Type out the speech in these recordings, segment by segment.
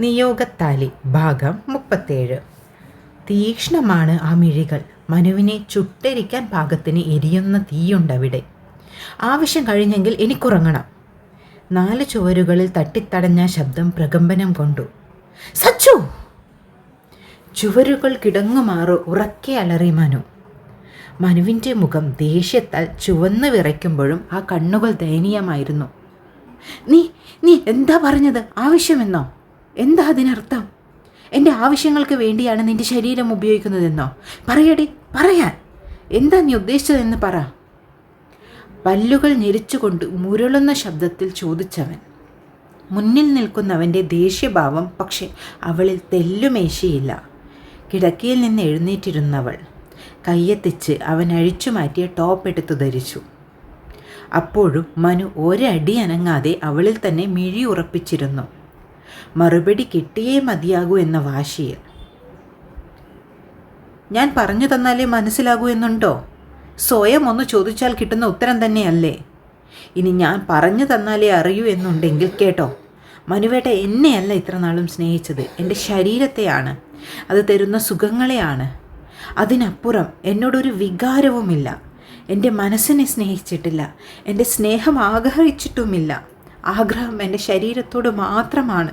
നിയോഗത്താലി ഭാഗം മുപ്പത്തേഴ്. തീക്ഷ്ണമാണ് ആ മിഴികൾ. മനുവിനെ ചുട്ടരിക്കാൻ പാകത്തിന് എരിയുന്ന തീയുണ്ടവിടെ. ആവശ്യം കഴിഞ്ഞെങ്കിൽ എനിക്കുറങ്ങണം. നാല് ചുവരുകളിൽ തട്ടിത്തടഞ്ഞ ശബ്ദം പ്രകമ്പനം കൊണ്ടു. സച്ചു! ചുവരുകൾ കിടങ്ങുമാറു ഉറക്കെ അലറി മനു. മനുവിന്റെ മുഖം ദേഷ്യത്താൽ ചുവന്ന് വിറയ്ക്കുമ്പോഴും ആ കണ്ണുകൾ ദയനീയമായിരുന്നു. നീ നീ എന്താ പറഞ്ഞത്? ആവശ്യമെന്നോ? എന്താ അതിനർത്ഥം? എന്റെ ആവശ്യങ്ങൾക്ക് വേണ്ടിയാണ് നിന്റെ ശരീരം ഉപയോഗിക്കുന്നതെന്നോ? പറയടി പറയാൻ. എന്താ നീ ഉദ്ദേശിച്ചതെന്ന് പറ. പല്ലുകൾ ഞെരിച്ചുകൊണ്ട് മുരളുന്ന ശബ്ദത്തിൽ ചോദിച്ചവൻ. മുന്നിൽ നിൽക്കുന്നവന്റെ ദേഷ്യഭാവം പക്ഷെ അവളിൽ തെല്ലുമേശിയില്ല. കിടക്കയിൽ നിന്ന് എഴുന്നേറ്റിരുന്നവൾ കയ്യെത്തിച്ച് അവൻ അഴിച്ചു മാറ്റിയ ടോപ്പ് എടുത്തു ധരിച്ചു. അപ്പോഴും മനു ഒരടി അനങ്ങാതെ അവളിൽ തന്നെ മിഴി ഉറപ്പിച്ചിരുന്നു. മറുപടി കിട്ടിയേ മതിയാകൂ എന്ന വാശിയിൽ. ഞാൻ പറഞ്ഞു തന്നാലേ മനസ്സിലാകൂ എന്നുണ്ടോ? സ്വയം ഒന്ന് ചോദിച്ചാൽ കിട്ടുന്ന ഉത്തരം തന്നെയല്ലേ? ഇനി ഞാൻ പറഞ്ഞു തന്നാലേ അറിയൂ എന്നുണ്ടെങ്കിൽ കേട്ടോ. മനുവേട്ട എന്നെയല്ല ഇത്ര നാളും സ്നേഹിച്ചത്. എന്റെ ശരീരത്തെയാണ്. അത് തരുന്ന സുഖങ്ങളെയാണ്. അതിനപ്പുറം എന്നോടൊരു വികാരവുമില്ല. എന്റെ മനസ്സിനെ സ്നേഹിച്ചിട്ടില്ല. എന്റെ സ്നേഹം ആഗ്രഹിച്ചിട്ടുമില്ല. ആഗ്രഹം എന്റെ ശരീരത്തോട് മാത്രമാണ്.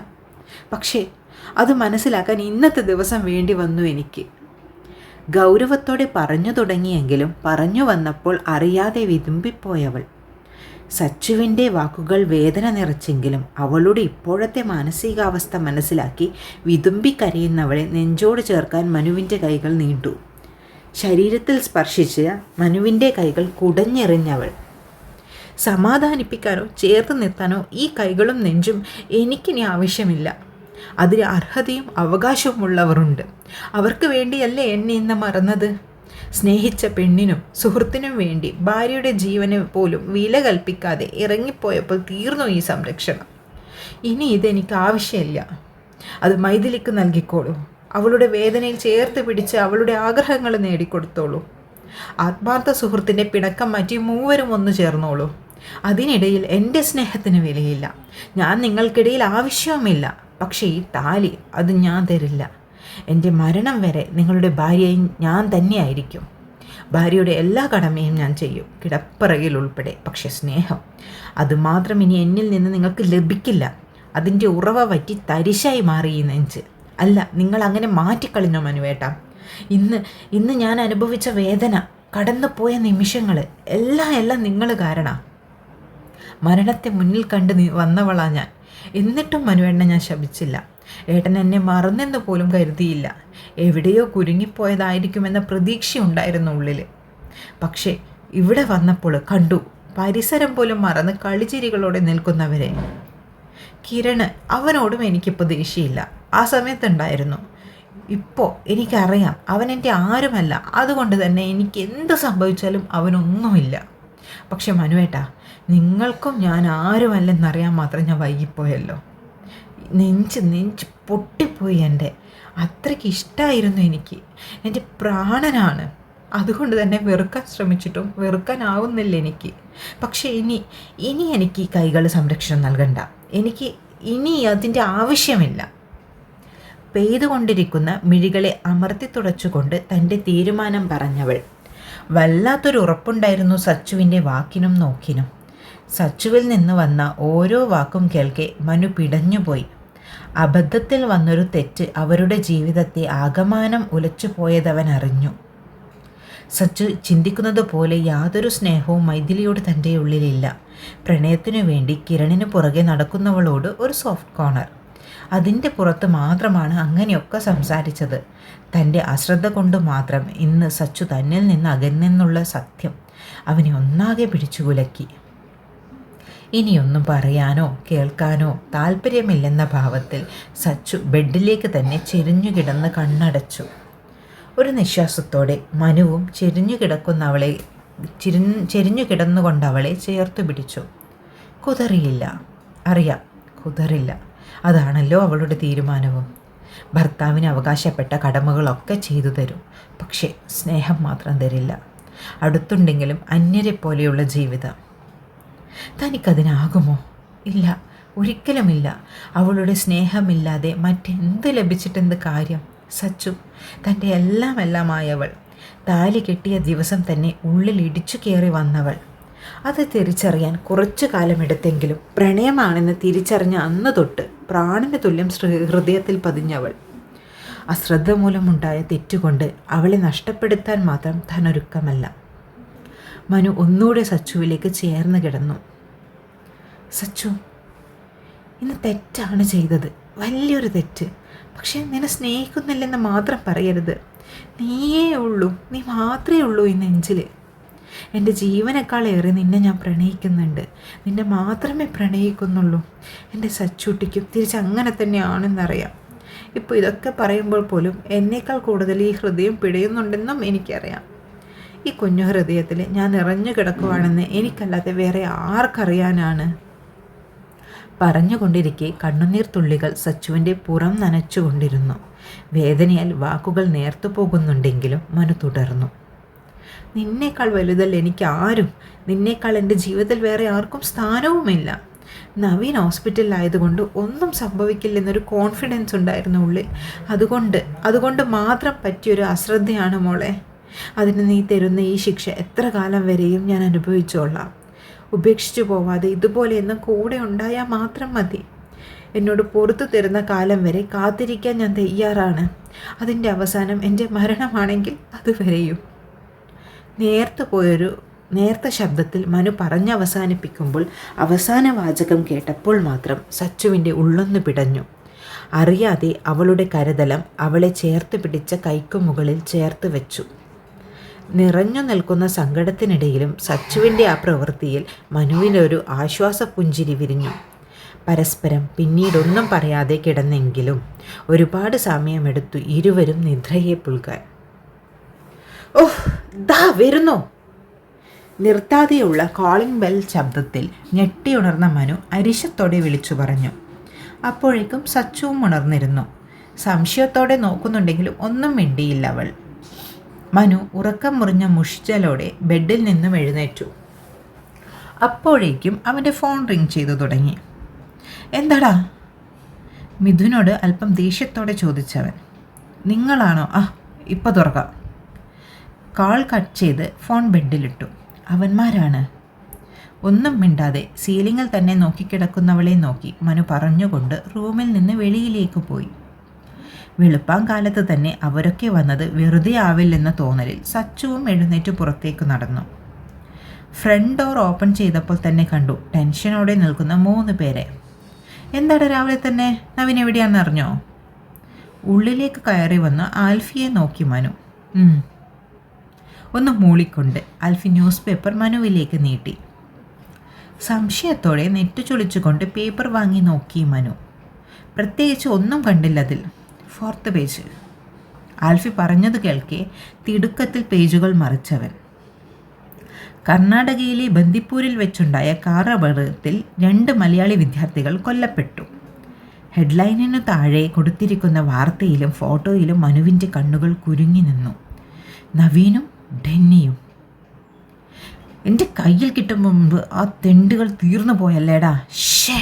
പക്ഷേ അത് മനസ്സിലാക്കാൻ ഇന്നത്തെ ദിവസം വേണ്ടി വന്നു എനിക്ക്. ഗൗരവത്തോടെ പറഞ്ഞു തുടങ്ങിയെങ്കിലും പറഞ്ഞു വന്നപ്പോൾ അറിയാതെ വിതുമ്പിപ്പോയവൾ. സച്ചുവിന്റെ വാക്കുകൾ വേദന നിറച്ചെങ്കിലും അവളുടെ ഇപ്പോഴത്തെ മാനസികാവസ്ഥ മനസ്സിലാക്കി വിതുമ്പിക്കരയുന്നവളെ നെഞ്ചോട് ചേർക്കാൻ മനുവിന്റെ കൈകൾ നീണ്ടു. ശരീരത്തിൽ സ്പർശിച്ച് മനുവിന്റെ കൈകൾ കുടഞ്ഞെറിഞ്ഞവൾ. സമാധാനിപ്പിക്കാനോ ചേർത്ത് നിർത്താനോ ഈ കൈകളും നെഞ്ചും എനിക്കിനി ആവശ്യമില്ല. അതിന് അർഹതയും അവകാശവും ഉള്ളവരുണ്ട് അവർക്ക് വേണ്ടിയല്ലേ എന്നെ ഇന്ന് മറന്നത്? സ്നേഹിച്ച പെണ്ണിനും സുഹൃത്തിനും വേണ്ടി ഭാര്യയുടെ ജീവന് പോലും വില കൽപ്പിക്കാതെ ഇറങ്ങിപ്പോയപ്പോൾ തീർന്നു ഈ സംരക്ഷണം. ഇനി ഇതെനിക്ക് ആവശ്യമില്ല. അത് മൈഥിലിക്ക് നൽകിക്കോളൂ. അവളുടെ വേദനയിൽ ചേർത്ത് പിടിച്ച് അവളുടെ ആഗ്രഹങ്ങൾ നേടിക്കൊടുത്തോളൂ. ആത്മാർത്ഥ സുഹൃത്തിന്റെ പിണക്കം മാറ്റി മൂവരും ഒന്ന് ചേർന്നോളൂ. അതിനിടയിൽ എന്റെ സ്നേഹത്തിന് വിലയില്ല. ഞാൻ നിങ്ങൾക്കിടയിൽ ആവശ്യവുമില്ല. പക്ഷേ ഈ താലി അത് ഞാൻ തരില്ല. എന്റെ മരണം വരെ നിങ്ങളുടെ ഭാര്യയും ഞാൻ തന്നെയായിരിക്കും. ഭാര്യയുടെ എല്ലാ കടമയും ഞാൻ ചെയ്യും. കിടപ്പറയിൽ ഉൾപ്പെടെ. പക്ഷേ സ്നേഹം അതുമാത്രം ഇനി എന്നിൽ നിന്ന് നിങ്ങൾക്ക് ലഭിക്കില്ല. അതിന്റെ ഉറവ പറ്റി തരിശായി മാറി ഈ നെഞ്ച്. അല്ല നിങ്ങൾ അങ്ങനെ മാറ്റിക്കളിഞ്ഞോ മനുവേട്ട? ഇന്ന് ഇന്ന് ഞാൻ അനുഭവിച്ച വേദന കടന്നുപോയ നിമിഷങ്ങൾ എല്ലാം എല്ലാം നിങ്ങൾ കാരണം. മരണത്തെ മുന്നിൽ കണ്ട് വന്നവളാ ഞാൻ. എന്നിട്ടും മനുവേണ്ണ ഞാൻ ശപിച്ചില്ല. ഏട്ടൻ എന്നെ മറന്നെന്ന് പോലും കരുതിയില്ല. എവിടെയോ കുരുങ്ങിപ്പോയതായിരിക്കുമെന്ന പ്രതീക്ഷയുണ്ടായിരുന്നു ഉള്ളിൽ പക്ഷേ ഇവിടെ വന്നപ്പോൾ കണ്ടു പരിസരം പോലും മറന്ന് കളിച്ചിരികളോടെ നിൽക്കുന്നവരെ. കിരണ് അവനോടും എനിക്കിപ്പോൾ ദേഷ്യമില്ല ആ സമയത്തുണ്ടായിരുന്നു. ഇപ്പോൾ എനിക്കറിയാം അവൻ എന്റെ ആരുമല്ല. അതുകൊണ്ട് തന്നെ എനിക്ക് എന്ത് സംഭവിച്ചാലും അവനൊന്നുമില്ല. പക്ഷെ മനുവേട്ടാ നിങ്ങൾക്കും ഞാൻ ആരുമല്ലെന്നറിയാൻ മാത്രം ഞാൻ വൈകിപ്പോയല്ലോ. നെഞ്ച് നെഞ്ച് പൊട്ടിപ്പോയി എന്റെ. അത്രയ്ക്ക് ഇഷ്ടമായിരുന്നു എനിക്ക്. എന്റെ പ്രാണനാണ്. അതുകൊണ്ട് തന്നെ വെറുക്കാൻ ശ്രമിച്ചിട്ടും വെറുക്കാനാവുന്നില്ല എനിക്ക്. പക്ഷേ ഇനി ഇനി എനിക്ക് ഈ കൈകൾ സംരക്ഷണം നൽകണ്ട. എനിക്ക് ഇനി അതിന്റെ ആവശ്യമില്ല. പെയ്തുകൊണ്ടിരിക്കുന്ന മിഴികളെ അമർത്തി തുടച്ചുകൊണ്ട് തന്റെ തീരുമാനം പറഞ്ഞവൾ. വല്ലാത്തൊരു ഉറപ്പുണ്ടായിരുന്നു സച്ചുവിന്റെ വാക്കിനും നോക്കിനും. സച്ചുവിൽ നിന്ന് വന്ന ഓരോ വാക്കും കേൾക്കെ മനു പിടഞ്ഞുപോയി. അബദ്ധത്തിൽ വന്നൊരു തെറ്റ് അവരുടെ ജീവിതത്തെ ആകമാനം ഉലച്ചു പോയതവൻ അറിഞ്ഞു. സച്ചു ചിന്തിക്കുന്നത് പോലെ യാതൊരു സ്നേഹവും മൈഥിലിയോട് തന്റെ ഉള്ളിലില്ല. പ്രണയത്തിനു വേണ്ടി കിരണിന് പുറകെ നടക്കുന്നവളോട് ഒരു സോഫ്റ്റ് കോർണർ. അതിന്റെ പുറത്ത് മാത്രമാണ് അങ്ങനെയൊക്കെ സംസാരിച്ചത്. തന്റെ അശ്രദ്ധ കൊണ്ട് മാത്രം ഇന്ന് സച്ചു തന്നിൽ നിന്ന് അകന്നെന്നുള്ള സത്യം അവനെ ഒന്നാകെ പിടിച്ചു കുലക്കി ഇനിയൊന്നും പറയാനോ കേൾക്കാനോ താല്പര്യമില്ലെന്ന ഭാവത്തിൽ സച്ചു ബെഡിലേക്ക് തന്നെ ചെരിഞ്ഞു കിടന്ന് കണ്ണടച്ചു. ഒരു നിശ്വാസത്തോടെ മനുവും ചെരിഞ്ഞു കിടക്കുന്നവളെ ചിരി ചെരിഞ്ഞു കിടന്നുകൊണ്ട് അവളെ ചേർത്തു പിടിച്ചു. കുതറിയില്ല. അറിയാം കുതറില്ല. അതാണല്ലോ അവളുടെ തീരുമാനവും. ഭർത്താവിന് അവകാശപ്പെട്ട കടമകളൊക്കെ ചെയ്തു തരും. പക്ഷേ സ്നേഹം മാത്രം തരില്ല. അടുത്തുണ്ടെങ്കിലും അന്യരെ പോലെയുള്ള ജീവിതം. തനിക്കതിനാകുമോ? ഇല്ല ഒരിക്കലുമില്ല. അവളുടെ സ്നേഹമില്ലാതെ മറ്റെന്ത് ലഭിച്ചിട്ടെന്ത് കാര്യം? സച്ചു തന്റെ എല്ലാം എല്ലാമായവൾ താലി കെട്ടിയ ദിവസം തന്നെ ഉള്ളിൽ ഇടിച്ചു കയറി വന്നവൾ. അത് തിരിച്ചറിയാൻ കുറച്ചു കാലമെടുത്തെങ്കിലും പ്രണയമാണെന്ന് തിരിച്ചറിഞ്ഞ അന്ന് തൊട്ട് പ്രാണന് തുല്യം ഹൃദയത്തിൽ പതിഞ്ഞവൾ. അശ്രദ്ധ മൂലമുണ്ടായ തെറ്റുകൊണ്ട് അവളെ നഷ്ടപ്പെടുത്താൻ മാത്രം തനൊരുക്കമല്ല. മനു ഒന്നുകൂടെ സച്ചുവിലേക്ക് ചേർന്ന് കിടന്നു. സച്ചു ഇന്ന് തെറ്റാണ് ചെയ്തത്. വലിയൊരു തെറ്റ്. പക്ഷേ നിന്നെ സ്നേഹിക്കുന്നില്ലെന്ന് മാത്രം പറയരുത്. നീയേ ഉള്ളൂ. നീ മാത്രമേ ഉള്ളൂ ഈ നെഞ്ചിൽ എന്റെ ജീവനേക്കാളേറെ നിന്നെ ഞാൻ പ്രണയിക്കുന്നുണ്ട്. നിന്നെ മാത്രമേ പ്രണയിക്കുന്നുള്ളൂ. എന്റെ സച്ചൂട്ടിക്കും തിരിച്ച് അങ്ങനെ തന്നെയാണെന്നറിയാം. ഇപ്പോൾ ഇതൊക്കെ പറയുമ്പോൾ പോലും എന്നേക്കാൾ കൂടുതൽ ഈ ഹൃദയം പിടയുന്നുണ്ടെന്നും എനിക്കറിയാം. ഈ കുഞ്ഞു ഹൃദയത്തിൽ ഞാൻ നിറഞ്ഞു കിടക്കുവാണെന്ന് എനിക്കല്ലാതെ വേറെ ആർക്കറിയാനാണ്? പറഞ്ഞുകൊണ്ടിരിക്കെ കണ്ണുനീർ തുള്ളികൾ സച്ചുവിന്റെ പുറം നനച്ചുകൊണ്ടിരുന്നു. വേദനയാൽ വാക്കുകൾ നേർത്തു പോകുന്നുണ്ടെങ്കിലും മനു തുടർന്നു. നിന്നേക്കാൾ വലുതല്ല എനിക്ക് ആരും നിന്നേക്കാൾ എന്റെ ജീവിതത്തിൽ വേറെ ആർക്കും സ്ഥാനവുമില്ല. നവീൻ ഹോസ്പിറ്റലിലായതുകൊണ്ട് ഒന്നും സംഭവിക്കില്ലെന്നൊരു കോൺഫിഡൻസ് ഉണ്ടായിരുന്നു ഉള്ളിൽ. അതുകൊണ്ട് അതുകൊണ്ട് മാത്രം പറ്റിയൊരു അശ്രദ്ധയാണ് മോളെ. അതിന് നീ തരുന്ന ഈ ശിക്ഷ എത്ര കാലം വരെയും ഞാൻ അനുഭവിച്ചോളാം. ഉപേക്ഷിച്ചു പോവാതെ ഇതുപോലെ എന്നും കൂടെ ഉണ്ടായാൽ മാത്രം മതി. എന്നോട് പുറത്തു തരുന്ന കാലം വരെ കാത്തിരിക്കാൻ ഞാൻ തയ്യാറാണ്. അതിന്റെ അവസാനം എന്റെ മരണമാണെങ്കിൽ അത് വരെയും. നേർത്തു പോയൊരു നേർത്ത ശബ്ദത്തിൽ മനു പറഞ്ഞവസാനിപ്പിക്കുമ്പോൾ അവസാന വാചകം കേട്ടപ്പോൾ മാത്രം സച്ചുവിന്റെ ഉള്ളൊന്ന് പിടഞ്ഞു. അറിയാതെ അവളുടെ കരതലം അവളെ ചേർത്ത് പിടിച്ച കൈക്കുമുകളിൽ ചേർത്ത് വെച്ചു. നിറഞ്ഞു നിൽക്കുന്ന സങ്കടത്തിനിടയിലും സച്ചുവിന്റെ ആ പ്രവൃത്തിയിൽ മനുവിനൊരു പുഞ്ചിരി വിരിഞ്ഞു. പരസ്പരം പിന്നീടൊന്നും പറയാതെ കിടന്നെങ്കിലും ഒരുപാട് സമയമെടുത്തു ഇരുവരും നിദ്രയെ പുൽകാൻ. ഓഹ് ദാ വരുന്നോ. നിർത്താതെയുള്ള കോളിംഗ് ബെൽ ശബ്ദത്തിൽ ഞെട്ടിയുണർന്ന മനു അരിശത്തോടെ വിളിച്ചു പറഞ്ഞു. അപ്പോഴേക്കും സച്ചുവും ഉണർന്നിരുന്നു. സംശയത്തോടെ നോക്കുന്നുണ്ടെങ്കിലും ഒന്നും മിണ്ടിയില്ല അവൾ. മനു ഉറക്കം മുറിഞ്ഞ മുഷിച്ചലോടെ ബെഡിൽ നിന്നും എഴുന്നേറ്റു. അപ്പോഴേക്കും അവന്റെ ഫോൺ റിങ് ചെയ്തു തുടങ്ങി. എന്താടാ? മിഥുനോട് അല്പം ദേഷ്യത്തോടെ ചോദിച്ചവൻ. നിങ്ങളാണോ? ആ ഇപ്പം തുറക്കാം. കാൾ കട്ട് ചെയ്ത് ഫോൺ ബെഡിലിട്ടു. അവന്മാരാണ്. ഒന്നും മിണ്ടാതെ സീലിങ്ങിൽ തന്നെ നോക്കിക്കിടക്കുന്നവളെ നോക്കി മനു പറഞ്ഞുകൊണ്ട് റൂമിൽ നിന്ന് വെളിയിലേക്ക് പോയി. വെളുപ്പാം കാലത്ത് തന്നെ അവരൊക്കെ വന്നത് വെറുതെ ആവില്ലെന്ന തോന്നലിൽ സച്ചുവും എഴുന്നേറ്റ് പുറത്തേക്ക് നടന്നു. ഫ്രണ്ട് ഡോർ ഓപ്പൺ ചെയ്തപ്പോൾ തന്നെ കണ്ടു ടെൻഷനോടെ നിൽക്കുന്ന മൂന്ന് പേരെ. എന്താണ് രാവിലെ തന്നെ? നവീൻ എവിടെയാണെന്ന് അറിഞ്ഞോ? ഉള്ളിലേക്ക് കയറി വന്ന് ആൽഫിയെ നോക്കി മനു. ഒന്ന് മൂളിക്കൊണ്ട് ആൽഫി ന്യൂസ് പേപ്പർ മനുവിലേക്ക് നീട്ടി. സംശയത്തോടെ നെറ്റ് ചൊളിച്ചുകൊണ്ട് പേപ്പർ വാങ്ങി നോക്കി മനു. പ്രത്യേകിച്ച് ഒന്നും കണ്ടില്ലതിൽ. Fourth page. ആൽഫി പറഞ്ഞത് കേൾക്കെ തിടുക്കത്തിൽ പേജുകൾ മറിച്ചവൻ. കർണാടകയിലെ ബന്ദിപ്പൂരിൽ വെച്ചുണ്ടായ കാർ അപകടത്തിൽ രണ്ട് മലയാളി വിദ്യാർത്ഥികൾ കൊല്ലപ്പെട്ടു. ഹെഡ്ലൈനിനു താഴെ കൊടുത്തിരിക്കുന്ന വാർത്തയിലും ഫോട്ടോയിലും മനുവിന്റെ കണ്ണുകൾ കുരുങ്ങി നിന്നു. നവീനും ഡെന്നിയും എന്റെ കയ്യിൽ കിട്ടും മുമ്പ് ആ തെണ്ടുകൾ തീർന്നു പോയല്ലേടാ. ഷേ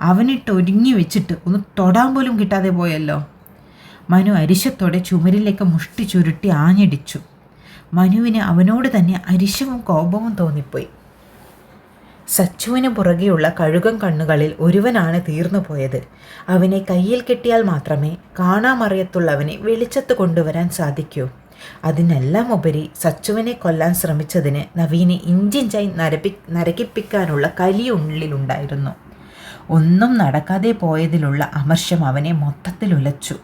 അവനിട്ട് ഒരുങ്ങി വെച്ചിട്ട് ഒന്ന് തൊടാൻ പോലും കിട്ടാതെ പോയല്ലോ. മനു അരിശത്തോടെ ചുമരിലേക്ക് മുഷ്ടി ചുരുട്ടി ആഞ്ഞടിച്ചു. മനുവിന് അവനോട് തന്നെ അരിശവും കോപവും തോന്നിപ്പോയി. സച്ചുവിന് പുറകെയുള്ള കഴുകം കണ്ണുകളിൽ ഒരുവനാണ് തീർന്നു പോയത്. അവനെ കയ്യിൽ കെട്ടിയാൽ മാത്രമേ കാണാമറിയത്തുള്ളവനെ വെളിച്ചത്ത് കൊണ്ടുവരാൻ സാധിക്കൂ. അതിനെല്ലാം ഉപരി സച്ചുവിനെ കൊല്ലാൻ ശ്രമിച്ചതിന് നവീനെ ഇഞ്ചിഞ്ചായി നരപ്പി നരകിപ്പിക്കാനുള്ള കലിയുള്ളിലുണ്ടായിരുന്നു. ഒന്നും നടക്കാതെ പോയതിലുള്ള അമർഷം അവനെ മൊത്തത്തിൽ ഉലച്ചു.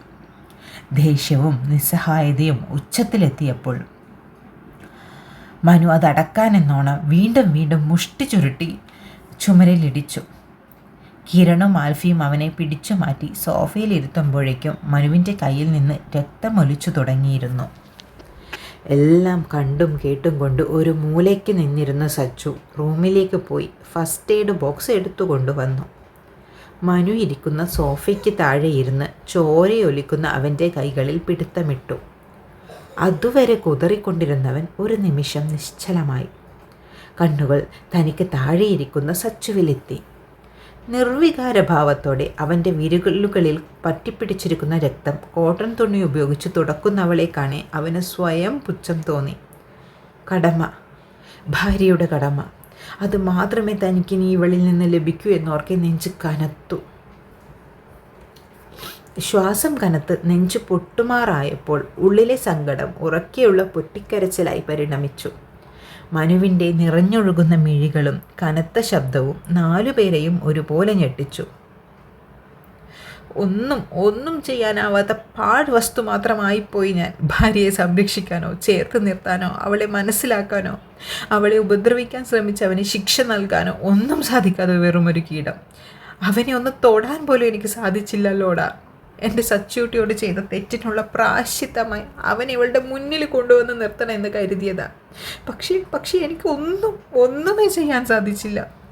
ദേഷ്യവും നിസ്സഹായതയും ഉച്ചത്തിലെത്തിയപ്പോൾ മനു അതടക്കാനെന്നോണം വീണ്ടും വീണ്ടും മുഷ്ടി ചുരുട്ടി ചുമരിലിടിച്ചു. കിരണും ആൽഫിയും അവനെ പിടിച്ചു മാറ്റി സോഫയിലിരുത്തുമ്പോഴേക്കും മനുവിന്റെ കയ്യിൽ നിന്ന് രക്തമൊലിച്ചു തുടങ്ങിയിരുന്നു. എല്ലാം കണ്ടും കേട്ടും കൊണ്ട് ഒരു മൂലയ്ക്ക് നിന്നിരുന്ന സച്ചു റൂമിലേക്ക് പോയി ഫസ്റ്റ് എയ്ഡ് ബോക്സ് എടുത്തു വന്നു മനു ഇരിക്കുന്ന സോഫയ്ക്ക് താഴെ ഇരുന്ന് ചോരയൊലിക്കുന്ന അവന്റെ കൈകളിൽ പിടുത്തമിട്ടു. അതുവരെ കുതറിക്കൊണ്ടിരുന്നവൻ ഒരു നിമിഷം നിശ്ചലമായി. കണ്ണുകൾ തനിക്ക് താഴെയിരിക്കുന്ന സച്ചുവിലെത്തി. നിർവികാരഭാവത്തോടെ അവന്റെ വിരലുകളിൽ പറ്റിപ്പിടിച്ചിരിക്കുന്ന രക്തം കോട്ടൺ തുണി ഉപയോഗിച്ച് തുടക്കുന്നവളെ കാണെ അവന് സ്വയം പുച്ഛം തോന്നി. കടമ. ഭാര്യയുടെ കടമ. അത് മാത്രമേ തനിക്ക് തനിക്കിനി ഇവളിൽ നിന്ന് ലഭിക്കൂ എന്നോർക്കെ നെഞ്ച് കനത്തു. ശ്വാസം കനത്ത് നെഞ്ച് പൊട്ടുമാറായപ്പോൾ ഉള്ളിലെ സങ്കടം ഉറക്കെയുള്ള പൊട്ടിക്കരച്ചിലായി പരിണമിച്ചു. മനുവിന്റെ നിറഞ്ഞൊഴുകുന്ന മിഴികളും കനത്ത ശബ്ദവും നാലുപേരെയും ഒരുപോലെ ഞെട്ടിച്ചു. ഒന്നും ഒന്നും ചെയ്യാനാവാത്ത പാഴ് വസ്തു മാത്രമായിപ്പോയി ഞാൻ ഭാര്യയെ സംരക്ഷിക്കാനോ ചേർത്ത് നിർത്താനോ അവളെ മനസ്സിലാക്കാനോ അവളെ ഉപദ്രവിക്കാൻ ശ്രമിച്ചവന് ശിക്ഷ നൽകാനോ ഒന്നും സാധിക്കാതെ വെറുമൊരു കീടം. അവനെ ഒന്ന് തൊടാൻ പോലും എനിക്ക് സാധിച്ചില്ലല്ലോടാ. എന്റെ സച്ചൂട്ടിയോട് ചെയ്ത തെറ്റിനുള്ള പ്രാശ്ചിത്തമായി അവൻ ഇവളുടെ മുന്നിൽ കൊണ്ടുവന്ന് നിർത്തണം എന്ന് കരുതിയതാണ് പക്ഷേ പക്ഷേ എനിക്ക് ഒന്നും ഒന്നുമേ ചെയ്യാൻ സാധിച്ചില്ല.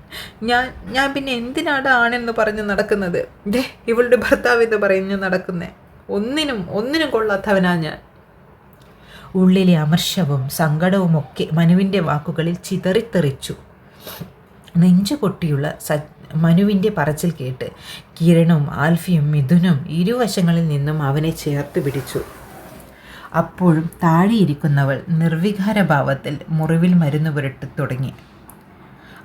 ഞാൻ ഞാൻ പിന്നെ എന്തിനാണ് ആണെന്ന് പറഞ്ഞ് നടക്കുന്നത്? ദേ ഇവളുടെ ഭർത്താവ് എന്ന് പറഞ്ഞ് നടക്കുന്നേ. ഒന്നിനും ഒന്നിനും കൊള്ളാത്തവനാ ഞാൻ. ഉള്ളിലെ അമർഷവും സങ്കടവും ഒക്കെ മനുവിന്റെ വാക്കുകളിൽ ചിതറിത്തെറിച്ചു. നെഞ്ചു പൊട്ടിയുള്ള സ മനുവിന്റെ പറച്ചിൽ കേട്ട് കിരണും ആൽഫിയും മിഥുനും ഇരുവശങ്ങളിൽ നിന്നും അവനെ ചേർത്ത് പിടിച്ചു. അപ്പോഴും താഴെയിരിക്കുന്നവൾ നിർവികാരഭാവത്തിൽ മുറിവിൽ മരുന്ന് പുരട്ടി തുടങ്ങി.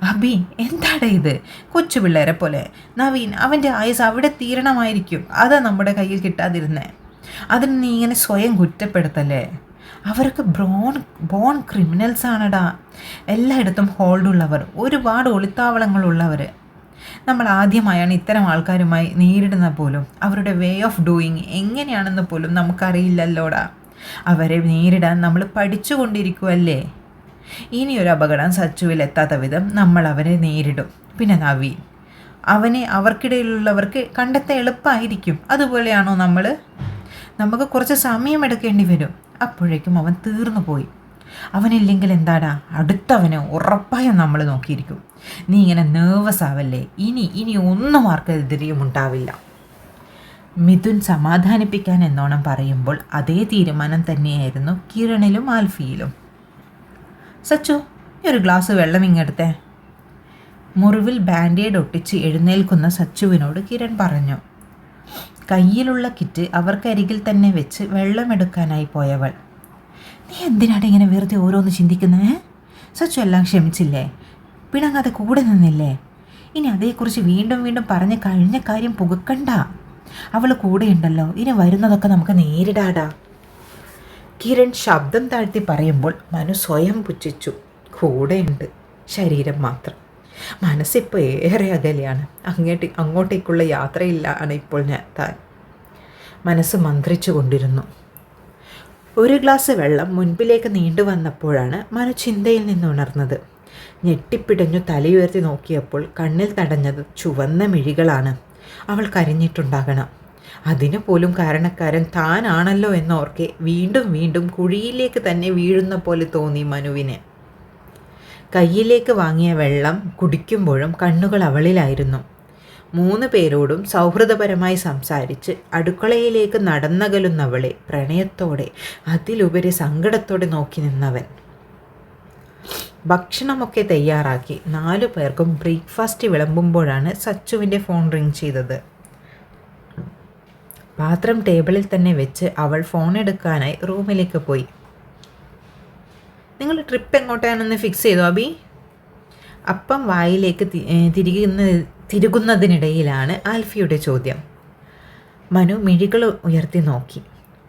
അബി എന്താണ് ഇത്? കൊച്ചു പിള്ളേരെ പോലെ. നവീൻ അവന്റെ ആയുസ് അവിടെ തീരണമായിരിക്കും. അതാ നമ്മുടെ കയ്യിൽ കിട്ടാതിരുന്നേ. അതിന് നീ ഇങ്ങനെ സ്വയം കുറ്റപ്പെടുത്തല്ലേ? അവരൊക്കെ ബ്രോൺ ബോൺ ക്രിമിനൽസ് ആണടാ. എല്ലായിടത്തും ഹോൾഡുള്ളവർ ഒരുപാട് ഒളിത്താവളങ്ങളുള്ളവർ നമ്മൾ ആദ്യമായാണ് ഇത്തരം ആൾക്കാരുമായി നേരിടുന്ന പോലും അവരുടെ വേ ഓഫ് ഡൂയിങ് എങ്ങനെയാണെന്ന് പോലും നമുക്കറിയില്ലല്ലോടാ. അവരെ നേരിടാൻ നമ്മൾ പഠിച്ചുകൊണ്ടിരിക്കുമല്ലേ ഇനിയൊരു അപകടം സച്ചുവിൽ എത്താത്ത വിധം നമ്മൾ അവനെ നേരിടും. പിന്നെ നവീൻ അവനെ അവർക്കിടയിലുള്ളവർക്ക് കണ്ടെത്താൻ എളുപ്പമായിരിക്കും അതുപോലെയാണോ നമ്മൾ നമുക്ക് കുറച്ച് സമയമെടുക്കേണ്ടി വരും. അപ്പോഴേക്കും അവൻ തീർന്നു പോയി. അവനില്ലെങ്കിൽ എന്താടാ? അടുത്തവന് ഉറപ്പായും നമ്മൾ നോക്കിയിരിക്കും. നീ ഇങ്ങനെ നേർവസ് ആവല്ലേ? ഇനി ഇനി ഒന്നും ആർക്കെതിരെയും ഉണ്ടാവില്ല. മിഥുൻ സമാധാനിപ്പിക്കാൻ എന്നോണം പറയുമ്പോൾ അതേ തീരുമാനം തന്നെയായിരുന്നു കിരണിലും ആൽഫിയിലും. സച്ചു ഈ ഒരു ഗ്ലാസ് വെള്ളം ഇങ്ങെടുത്തേ മുറിവിൽ ബാൻഡേഡ് ഒട്ടിച്ച് എഴുന്നേൽക്കുന്ന സച്ചുവിനോട് കിരൺ പറഞ്ഞു. കയ്യിലുള്ള കിറ്റ് അവർക്കരികിൽ തന്നെ വെച്ച് വെള്ളമെടുക്കാനായി പോയവൾ. നീ എന്തിനാണ് ഇങ്ങനെ വെറുതെ ഓരോന്ന് ചിന്തിക്കുന്നത് സച്ചു എല്ലാം ക്ഷമിച്ചില്ലേ? പിണങ്ങാതെ കൂടെ നിന്നില്ലേ? ഇനി അതേക്കുറിച്ച് വീണ്ടും വീണ്ടും പറഞ്ഞ് കഴിഞ്ഞ കാര്യം പുകക്കണ്ട. അവൾ കൂടെയുണ്ടല്ലോ ഇനി വരുന്നതൊക്കെ നമുക്ക് നേരിടാടാ. കിരൺ ശബ്ദം താഴ്ത്തി പറയുമ്പോൾ മനു സ്വയം പുച്ഛിച്ചു. കൂടെയുണ്ട് ശരീരം മാത്രം. മനസ്സിപ്പോൾ ഏറെ അകലെയാണ്. അങ്ങേട്ട് അങ്ങോട്ടേക്കുള്ള യാത്രയിലാണ് ഇപ്പോൾ ഞാൻ താൻ. മനസ്സ് മന്ത്രിച്ചു കൊണ്ടിരുന്നു. ഒരു ഗ്ലാസ് വെള്ളം മുൻപിലേക്ക് നീണ്ടു വന്നപ്പോഴാണ് മനു ചിന്തയിൽ നിന്ന് ഉണർന്നത് ഞെട്ടിപ്പിടഞ്ഞു തലയുയർത്തി നോക്കിയപ്പോൾ കണ്ണിൽ തടഞ്ഞത് ചുവന്ന മിഴികളാണ്. അവൾ കരഞ്ഞിട്ടുണ്ടാകണം. അതിനു പോലും കാരണക്കാരൻ താനാണല്ലോ എന്നോർക്കെ വീണ്ടും വീണ്ടും കുഴിയിലേക്ക് തന്നെ വീഴുന്ന പോലെ തോന്നി മനുവിന്. കയ്യിലേക്ക് വാങ്ങിയ വെള്ളം കുടിക്കുമ്പോഴും കണ്ണുകൾ അവളിലായിരുന്നു. മൂന്ന് പേരോടും സൗഹൃദപരമായി സംസാരിച്ച് അടുക്കളയിലേക്ക് നടന്നകലുന്നവളെ പ്രണയത്തോടെ അതിലുപരി സങ്കടത്തോടെ നോക്കി നിന്നവൻ. ഭക്ഷണമൊക്കെ തയ്യാറാക്കി നാലു പേർക്കും ബ്രേക്ക്ഫാസ്റ്റ് വിളമ്പുമ്പോഴാണ് സച്ചുവിന്റെ ഫോൺ റിങ് ചെയ്തത്. പാത്രം ടേബിളിൽ തന്നെ വെച്ച് അവൾ ഫോൺ എടുക്കാനായി റൂമിലേക്ക് പോയി. നിങ്ങൾ ട്രിപ്പ് എങ്ങോട്ടാണെന്ന് ഫിക്സ് ചെയ്തു അബി? അപ്പം വായിലേക്ക് തിരികുന്ന തിരുകുന്നതിനിടയിലാണ് ആൽഫിയുടെ ചോദ്യം. മനു മിഴികൾ ഉയർത്തി നോക്കി.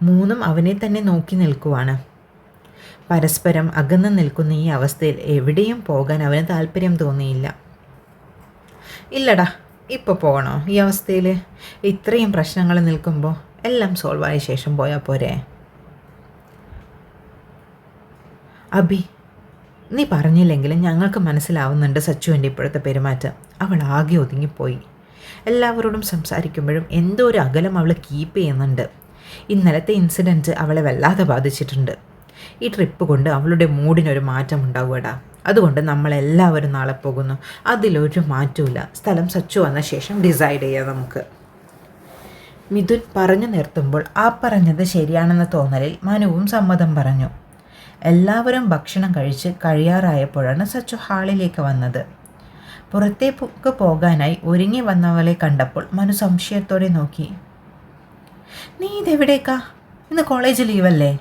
മൂന്നും അവനെ തന്നെ നോക്കി നിൽക്കുവാണ്. പരസ്പരം അകന്ന് നിൽക്കുന്ന ഈ അവസ്ഥയിൽ എവിടെയും പോകാൻ അവന് താല്പര്യം തോന്നിയില്ല. ഇല്ലടാ ഇപ്പോൾ പോകണോ? ഈ അവസ്ഥയിൽ ഇത്രയും പ്രശ്നങ്ങൾ നിൽക്കുമ്പോൾ എല്ലാം സോൾവ് ആയ ശേഷം പോയാൽ പോരെ? അബി നീ പറഞ്ഞില്ലെങ്കിലും ഞങ്ങൾക്ക് മനസ്സിലാവുന്നുണ്ട് സച്ചുവിന്റെ ഇപ്പോഴത്തെ പെരുമാറ്റം. അവൾ ആകെ ഒതുങ്ങിപ്പോയി. എല്ലാവരോടും സംസാരിക്കുമ്പോഴും എന്തോ ഒരു അകലം അവൾ കീപ്പ് ചെയ്യുന്നുണ്ട്. ഇന്നലത്തെ ഇൻസിഡന്റ് അവളെ വല്ലാതെ ബാധിച്ചിട്ടുണ്ട്. ഈ ട്രിപ്പ് കൊണ്ട് അവളുടെ മൂഡിനൊരു മാറ്റം ഉണ്ടാവുകടാ. അതുകൊണ്ട് നമ്മളെല്ലാവരും നാളെ പോകുന്നു. അതിലൊരു മാറ്റമില്ല സ്ഥലം സച്ചു വന്ന ശേഷം ഡിസൈഡ് ചെയ്യാം നമുക്ക്. മിഥുൻ പറഞ്ഞു നിർത്തുമ്പോൾ ആ പറഞ്ഞത് ശരിയാണെന്ന തോന്നലിൽ മനുവും സമ്മതം പറഞ്ഞു. എല്ലാവരും ഭക്ഷണം കഴിച്ച് കഴിയാറായപ്പോഴാണ് സച്ചു ഹാളിലേക്ക് വന്നത്. പുറത്തേക്ക് പോകാനായി ഒരുങ്ങി വന്നവളെ കണ്ടപ്പോൾ മനു സംശയത്തോടെ നോക്കി. നീ ഇതെവിടേക്കാ? ഇന്ന് കോളേജ് ലീവല്ലേ?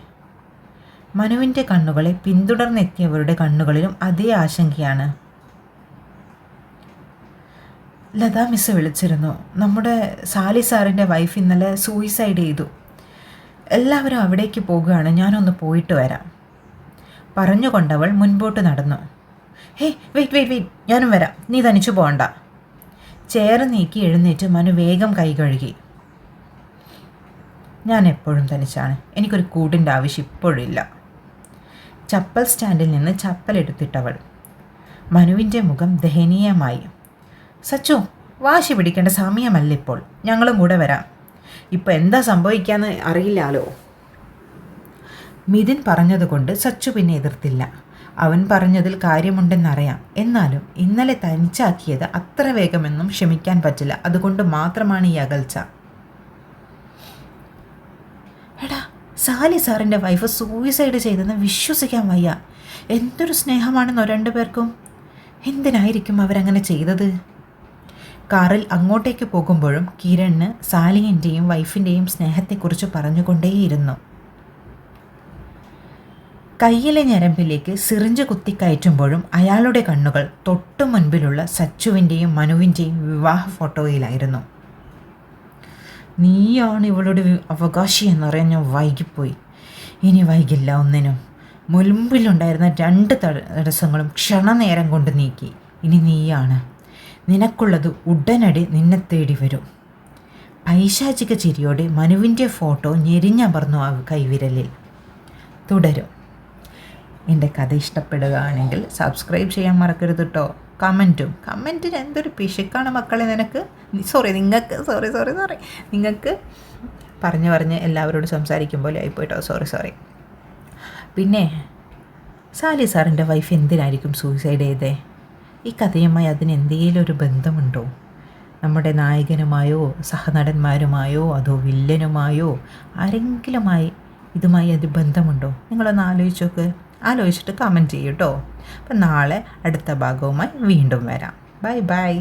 മനുവിന്റെ കണ്ണുകളെ പിന്തുടർന്നെത്തിയവരുടെ കണ്ണുകളിലും അതേ ആശങ്കയാണ്. ലതാ മിസ് വിളിച്ചിരുന്നു. നമ്മുടെ സാലി സാറിന്റെ വൈഫ് ഇന്നലെ സൂയിസൈഡ് ചെയ്തു. എല്ലാവരും അവിടേക്ക് പോകുകയാണ്. ഞാനൊന്ന് പോയിട്ട് വരാം. പറഞ്ഞുകൊണ്ടവൾ മുൻപോട്ട് നടന്നു. ഹേ വെയിറ്റ് വെയിറ്റ് വെയിറ്റ് ഞാനും വരാം. നീ തനിച്ചു പോകണ്ട ചേറ് നീക്കി എഴുന്നേറ്റ് മനു വേഗം കൈ കഴുകി. ഞാൻ എപ്പോഴും തനിച്ചാണ്. എനിക്കൊരു കൂടിന്റെ ആവശ്യം ഇപ്പോഴില്ല ചപ്പൽ സ്റ്റാൻഡിൽ നിന്ന് ചപ്പൽ എടുത്തിട്ടവൾ. മനുവിന്റെ മുഖം ദയനീയമായി. സച്ചു വാശി പിടിക്കേണ്ട സമയമല്ല ഇപ്പോൾ. ഞങ്ങളും കൂടെ വരാം. ഇപ്പോൾ എന്താ സംഭവിക്കാന്ന് അറിയില്ലാലോ? മിഥുൻ പറഞ്ഞതുകൊണ്ട് സച്ചു പിന്നെ എതിർത്തില്ല. അവൻ പറഞ്ഞതിൽ കാര്യമുണ്ടെന്നറിയാം. എന്നാലും ഇന്നലെ തനിച്ചാക്കിയത് അത്ര വേഗമെന്നും ക്ഷമിക്കാൻ പറ്റില്ല. അതുകൊണ്ട് മാത്രമാണ് ഈ അകൽച്ച. സാലി സാറിന്റെ വൈഫ് സൂയിസൈഡ് ചെയ്തെന്ന് വിശ്വസിക്കാൻ വയ്യ. എന്തൊരു സ്നേഹമാണെന്നോ രണ്ടു പേർക്കും? എന്തിനായിരിക്കും അവരങ്ങനെ ചെയ്തത്? കാറിൽ അങ്ങോട്ടേക്ക് പോകുമ്പോഴും കിരണ് സാലിയന്റെയും വൈഫിന്റെയും സ്നേഹത്തെക്കുറിച്ച് പറഞ്ഞുകൊണ്ടേയിരുന്നു. കയ്യിലെ ഞരമ്പിലേക്ക് സിറിഞ്ച് കുത്തിക്കയറ്റുമ്പോഴും അയാളുടെ കണ്ണുകൾ തൊട്ടു മുൻപിലുള്ള സച്ചുവിന്റെയും മനുവിന്റെയും വിവാഹ ഫോട്ടോയിലായിരുന്നു നീയാണ് ഇവളുടെ അവകാശി എന്നറിയാൻ ഞാൻ വൈകിപ്പോയി. ഇനി വൈകില്ല ഒന്നിനും. മുൻപിലുണ്ടായിരുന്ന രണ്ട് തടസ്സങ്ങളും ക്ഷണനേരം കൊണ്ട് നീക്കി. ഇനി നീയാണ്. നിനക്കുള്ളത് ഉടനടി നിന്നെ തേടി വരും. പൈശാചിക ചിരിയോടെ മനുവിന്റെ ഫോട്ടോ ഞെരിഞ്ഞമർന്നു ആ കൈവിരലിൽ. തുടരും. എന്റെ കഥ ഇഷ്ടപ്പെടുകയാണെങ്കിൽ സബ്സ്ക്രൈബ് ചെയ്യാൻ മറക്കരുത് കേട്ടോ കമന്റും. കമന്റിന് എന്തൊരു പിശുക്കാണ് മക്കളെ നിനക്ക്? സോറി നിങ്ങൾക്ക് സോറി സോറി സോറി നിങ്ങൾക്ക് പറഞ്ഞ് പറഞ്ഞ് എല്ലാവരോടും സംസാരിക്കും പോലെ ആയിപ്പോയിട്ടോ. സോറി സോറി പിന്നെ സാലി സാറിന്റെ വൈഫ് എന്തിനായിരിക്കും സൂയിസൈഡ് ചെയ്തേ? ഈ കഥയുമായി അതിന് എന്തെങ്കിലും ഒരു ബന്ധമുണ്ടോ? നമ്മുടെ നായകനുമായോ സഹനടന്മാരുമായോ അതോ വില്ലനുമായോ ആരെങ്കിലുമായി ഇതുമായി അത് ബന്ധമുണ്ടോ? നിങ്ങളൊന്ന് ആലോചിച്ച് നോക്ക്. ആലോചിച്ചിട്ട് കമന്റ് ചെയ്യൂ കേട്ടോ അപ്പം നാളെ അടുത്ത ഭാഗവുമായി വീണ്ടും വരാം. Bye bye.